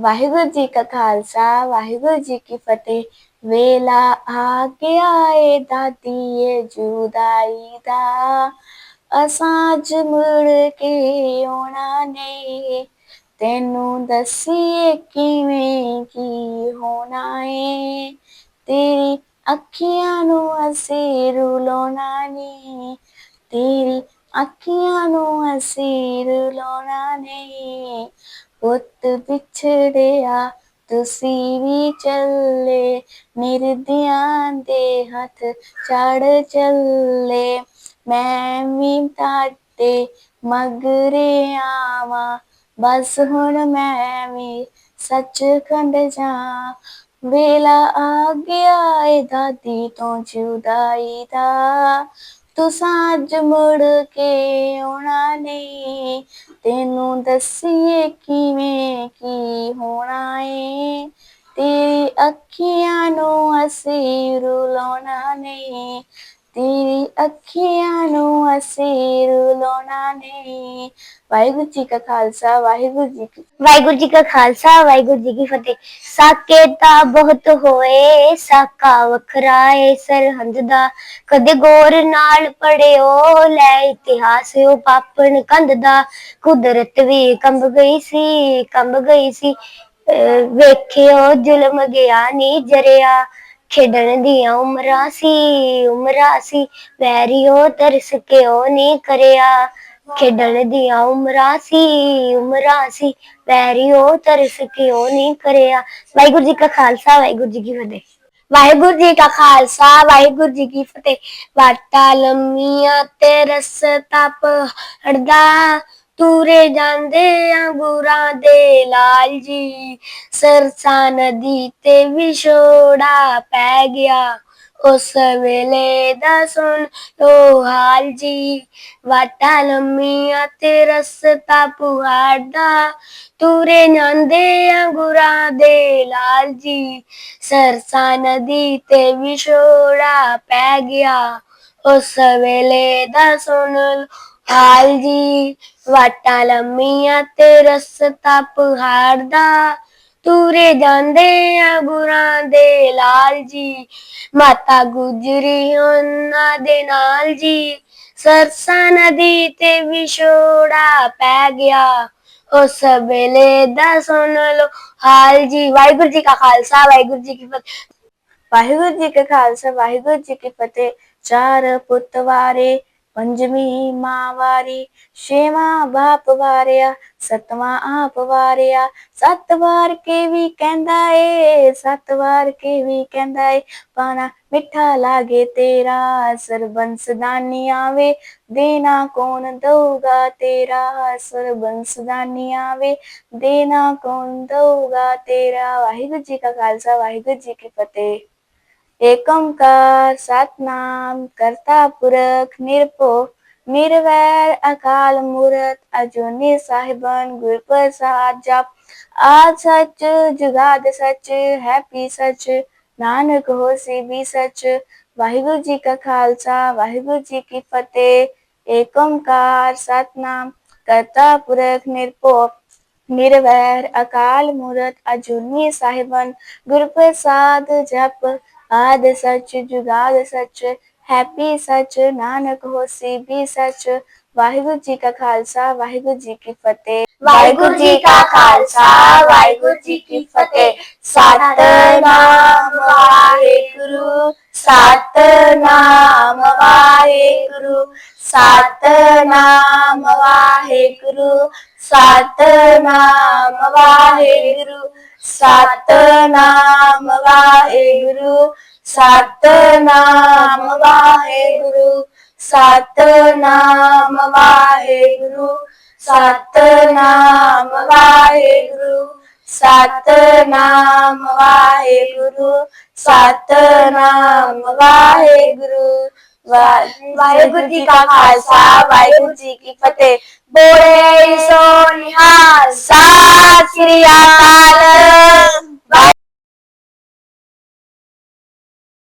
ਵਾਹਿਗੁਰੂ ਜੀ ਕਾ ਖਾਲਸਾ, ਵਾਹਿਗੁਰੂ ਜੀ ਕੀ ਫਤਿਹ। ਵੇਲਾ ਆ ਗਿਆ ਏ ਦਾਦੀ ਜੁਦਾਈ ਦਾ। ਅਸਾਂ ਅੱਜ ਮੁੜ ਕੇ ਆਉਣਾ ਨੇ ਤੈਨੂੰ ਦੱਸੀਏ ਕਿਵੇਂ ਕੀ ਹੋਣਾ ਏ। ਤੇਰੀ ਅੱਖੀਆਂ ਨੂੰ ਅਸੀਂ ਰੁਲਾਉਣਾ ਨੀ ਤੇਰੀ ਅੱਖੀਆਂ ਨੂੰ ਅਸੀਂ ਰੁਲਾਉਣਾ ਨੇ ਪੁੱਤ ਵਿਛੜਿਆ ਤੁਸੀਂ ਵੀ ਚੱਲੇ ਨਿਰਦਿਆਂ ਦੇ ਹੱਥ ਚੜ ਚੱਲੇ। ਮੈਂ ਵੀ ਤੁਹਾਡੇ ਮਗਰੇ ਆਵਾਂ, ਬਸ ਹੁਣ ਮੈਂ ਵੀ ਸੱਚਖੰਡ ਜਾ ਵੇਲਾ ਆ ਗਿਆ ਏ ਦਾਦੀ ਤੋਂ ਜੁਦਾਈ ਦਾ ਤੁਸਾਂ ਅੱਜ ਮੁੜ ਕੇ ਆਉਣਾ ਨਹੀਂ। ਤੈਨੂੰ ਦੱਸੀਏ ਕਿਵੇਂ ਕੀ ਹੋਣਾ ਏ। ਤੇਰੀ ਅੱਖੀਆਂ ਨੂੰ ਅਸੀਂ ਰੁਲਾਉਣਾ ਨਹੀਂ। ਤੇਰੀ ਅੱਖੀਆਂ ਨੂੰ ਅਸੀਂ ਰੁਲਾਉਣਾ ਨਹੀਂ ਵਾਹਿਗੁਰੂ ਜੀ ਕਾ ਖਾਲਸਾ, ਵਾਹਿਗੁਰੂ ਜੀ ਕੀ ਵਾਹਿਗੁਰੂ ਜੀ ਕਾ ਖਾਲਸਾ, ਵਾਹਿਗੁਰੂ ਜੀ ਕੀ ਫਤਿਹ। ਸਾਕੇ ਤਾਂ ਬਹੁਤ ਹੋਏ, ਸਾਕਾ ਵੱਖਰਾ ਸਰਹੰਦ ਦਾ। ਕਦੇ ਗੌਰ ਨਾਲ ਪੜਿਓ, ਲੈ ਇਤਿਹਾਸ ਉਹ ਪਾਪਣ ਕੰਧ ਦਾ। ਕੁਦਰਤ ਵੀ ਕੰਬ ਗਈ ਸੀ, ਕੰਬ ਗਈ ਸੀ। ਵੇਖਿਓ ਜ਼ੁਲਮ ਗਿਆ ਨੀ ਜਰਿਆ। ਖੇਡਣ ਦੀਆਂ ਉਮਰਾਂ ਸੀ ਉਮਰਾਂ ਸੀ ਵੈਰੀਓ ਤਰਸ ਕੇ ਉਹ ਨਹੀਂ ਕਰਿਆ? ਖੇਡਣ ਦੀਆਂ ਉਮਰਾਂ ਸੀ ਉਮਰਾਂ ਸੀ ਵੈਰੀਓ ਤਰਸ ਕੇ ਨਹੀਂ ਕਰਿਆ? ਵਾਹਿਗੁਰੂ ਜੀ ਕਾ ਖਾਲਸਾ, ਵਾਹਿਗੁਰੂ ਜੀ ਕੀ ਫਤਿਹ। ਵਾਹਿਗੁਰੂ ਜੀ ਕਾ ਖਾਲਸਾ, ਵਾਹਿਗੁਰੂ ਜੀ ਕੀ ਫਤਿਹ। ਵਾਟਾ ਲੰਮੀਆਂ ਤੇ ਰਸਤਾ ਪੜਦਾ ਤੁਰੇ ਜਾਂਦੇ ਅੰਗੂਰਾਂ ਦੇ ਲਾਲ ਜੀ। ਸਰਸਾ ਨਦੀ ਤੇ ਵਿਛੋੜਾ ਪੈ ਗਿਆ। ਉਸ ਵੇਲੇ ਦਾ ਸੁਣ ਲੋ ਹਾਲ ਜੀ। ਵਾਟਾ ਲੰਮੀਆਂ ਤੇ ਰਸਤਾ ਪੁਹਾੜਦਾ ਤੂਰੇ ਜਾਂਦੇ ਅੰਗੂਰਾਂ ਦੇ ਲਾਲ ਜੀ। ਸਰਸਾ ਨਦੀ ਤੇ ਵਿਛੋੜਾ ਪੈ ਗਿਆ। ਉਸ ਵੇਲੇ ਦਾ ਸੁਣ ਲੋ ਹਾਲ ਜੀ, ਵਾਟਾਂ ਲੰਮੀਆਂ ਤੇ ਰਸਤਾ ਪਹਾੜਦਾ ਤੂਰੇ ਜਾਂਦੇ ਆ ਗੁਰਾਂ ਦੇ ਲਾਲ ਜੀ, ਮਾਤਾ ਗੁਜਰੀ ਉਹਨਾਂ ਦੇ ਨਾਲ ਜੀ। ਸਰਸਾ ਨਦੀ ਤੇ ਵਿਛੋੜਾ ਪੈ ਗਿਆ, ਉਸ ਵੇਲੇ ਦਾ ਸੁਣ ਲੋ ਹਾਲ ਜੀ। ਵਾਹਿਗੁਰੂ ਜੀ ਕਾ ਖਾਲਸਾ, ਵਾਹਿਗੁਰੂ ਜੀ ਕੀ ਫਤਿਹ। ਵਾਹਿਗੁਰੂ ਜੀ ਕਾ ਖਾਲਸਾ, ਵਾਹਿਗੁਰੂ ਜੀ ਕੀ ਫਤਿਹ। ਚਾਰ ਪੁੱਤ ਵਾਰੇ ਪੰਜਵੀਂ ਮਾਂ ਵਾਰੀ, ਛੇਵਾਂ ਬਾਪ ਵਾਰਿਆ, ਸਤਵਾਂ ਆਪ ਵਾਰਿਆ। ਸੱਤ ਵਾਰ ਕੇ ਵੀ ਕਹਿੰਦਾ ਏ, ਸੱਤ ਵਾਰ ਕੇ ਵੀ ਕਹਿੰਦਾ ਏ, ਪਾਣਾ ਮਿੱਠਾ ਲਾਗੇ ਤੇਰਾ, ਸਰਬੰਸ ਦਾਨੀ ਆਵੇ ਦੇਣਾ ਕੌਣ ਦਊਗਾ ਤੇਰਾ, ਸਰਬੰਸ ਦਾਨੀ ਆਵੇ ਦੇਣਾ ਕੌਣ ਦਊਗਾ ਤੇਰਾ। ਵਾਹਿਗੁਰੂ ਜੀ ਕਾ ਖਾਲਸਾ, ਵਾਹਿਗੁਰੂ ਜੀ ਕੀ ਫਤਿਹ। ਏਕ ਓੰਕਾਰ ਸਤਨਾਮ ਕਰਤਾ ਪੁਰਖ ਨਿਰਭਉ, ਨਿਰਵੈਰ ਅਕਾਲ ਮੂਰਤ ਅਜੂਨੀ ਸਾਹਿਬਨ ਗੁਰ ਪ੍ਰਸਾਦ ਜਪ। ਆਦ ਸੱਚ, ਜੁਗਾਦ ਸੱਚ ਹੈਪੀ ਸੱਚ, ਨਾਨਕ ਹੋਸੀ ਵੀ ਸੱਚ। ਵਾਹਿਗੁਰੂ ਜੀ ਕਾ ਖਾਲਸਾ, ਵਾਹਿਗੁਰੂ ਜੀ ਕੀ ਫਤਿਹ। ਏਕ ਓੰਕਾਰ ਸਤਨਾਮ ਕਰਤਾ ਪੁਰਖ ਨਿਰਭਉ, ਨਿਰਵੈਰ ਅਕਾਲ ਮੂਰਤ ਅਜੂਨੀ ਸਾਹਿਬਨ ਗੁਰ ਪ੍ਰਸਾਦ ਜਪ। ਆਦਿ ਸੱਚ ਜੁਗਾਦ ਸੱਚ, ਹੈਪੀ ਸੱਚ ਨਾਨਕ ਹੋਸੀ ਵੀ ਸੱਚ। ਵਾਹਿਗੁਰੂ ਜੀ ਕਾ ਖਾਲਸਾ, ਵਾਹਿਗੁਰੂ ਜੀ ਕੀ ਫਤਿਹ। ਵਾਹਿਗੁਰੂ ਜੀ ਕਾ ਖਾਲਸਾ, ਵਾਹਿਗੁਰੂ ਜੀ ਕੀ ਫਤਿਹ। ਸਤਨਾਮ ਵਾਹਿਗੁਰੂ ਸਤਨਾਮ ਵਾਹਿਗੁਰੂ ਸਤਨਾਮ ਵਾਹਿਗੁਰੂ, ਸਤਨਾਮ ਵਾਹਿਗੁਰੂ, ਸਤਨਾਮ ਵਾਹਿਗੁਰੂ ਸਤਨਾਮ ਵਾਹਿਗੁਰੂ ਸਤਨਾਮ ਵਾਹਿਗੁਰੂ ਸਤਨਾਮ ਵਾਹਿਗੁਰੂ ਸਤਨਾਮ ਵਾਹਿਗੁਰੂ ਸਤਨਾਮ ਵਾਹਿਗੁਰੂ। ਵਾ- ਵਾਹਿਗੁਰੂ ਜੀ ਕਾ ਖਾਲਸਾ, ਵਾਹਿਗੁਰੂ ਜੀ ਕੀ ਫਤਿਹ। ਬੋਲੇ ਸੋ ਨਿਹਾਲ श्रिया